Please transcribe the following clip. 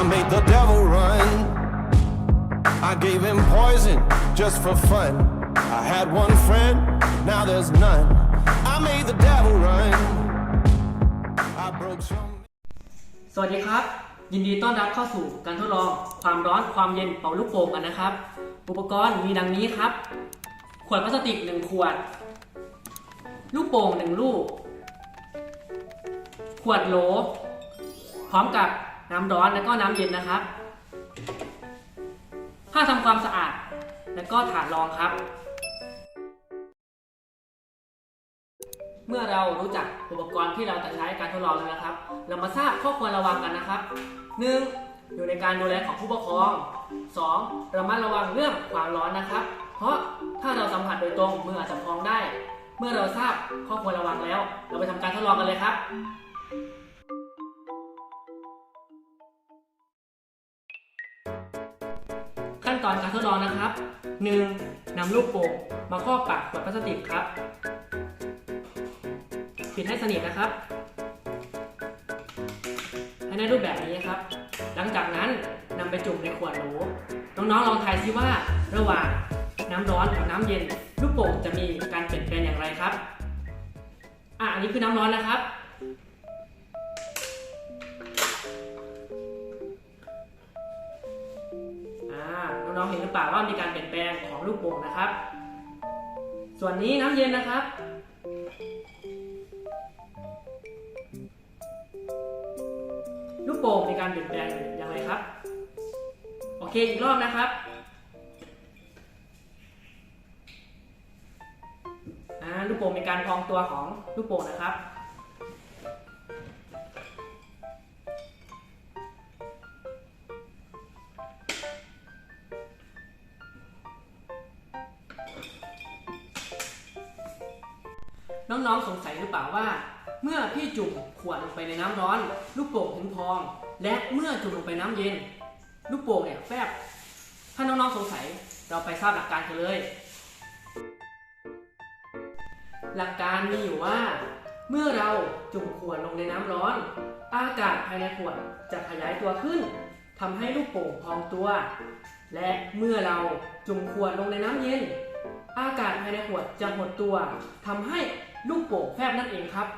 I made the devil run. I gave him poison just for fun. I had one friend, now there's none. I made the devil run. I broke some. สวัสดีครับ ยินดีต้อนรับเข้าสู่การทดลองความร้อนความเย็นเป่าลูกโป่งกันนะครับ อุปกรณ์มีดังนี้ครับ ขวดพลาสติก 1 ขวด ลูกโป่ง 1 ลูก ขวดโหล พร้อมกับ น้ำร้อนและก็น้ำเย็นนะครับผ้าทำความสะอาด และก็ถาดรองครับ เมื่อเรารู้จักอุปกรณ์ที่เราจะใช้การทดลองแล้วนะครับ เรามาทราบข้อควรระวังกันนะครับ 1. อยู่ในการดูแลของผู้ปกครอง 2. ระมัดระวังเรื่องความร้อนนะครับ เพราะถ้าเราสัมผัสโดยตรงมืออาจจะพองได้ เมื่อเราทราบข้อควรระวังแล้ว เราไปทำการทดลองกันเลยครับ ตอนการทดลองนะครับ 1. นำลูกโป่งมาครอบปากขวดพลาสติกครับ ปิดให้สนิทนะครับให้ได้รูปแบบนี้ครับ หลังจากนั้นนำไปจุ่มในขวดโหลน้องๆลองทายซิว่าระหว่างน้ำร้อนกับน้ำเย็น ลูกโป่งจะมีการเปลี่ยนแปลงอย่างไรครับอะอันนี้คือน้ำร้อนนะครับ องเห็นหรือเปล่าว่ามีการเปลี่ยนแปลงของลูกโป่งนะครับ ส่วนนี้น้ำเย็นนะครับ ลูกโป่งมีการเปลี่ยนแปลงอย่างไรครับ โอเคอีกรอบนะครับอ่าลูกโป่งมีการพองตัวของลูกโป่งนะครับ น้องๆสงสัยหรือเปล่าว่า เมื่อพี่จุ่มขวดลงไปในน้ำร้อน ลูกโป่งถึงพอง และเมื่อจุ่มลงไปน้ำเย็น ลูกโป่งเนี่ยแฟบถ้าน้องๆสงสัยเราไปทราบหลักการกันเลย หลักการมีอยู่ว่า เมื่อเราจุ่มขวดลงในน้ำร้อน อากาศภายในขวดจะขยายตัวขึ้นทำให้ลูกโป่งพองตัว และเมื่อเราจุ่มขวดลงในน้ำเย็น อากาศภายในขวดจะหดตัวทำให้ ลูกโป่งแฟบนั่นเองครับ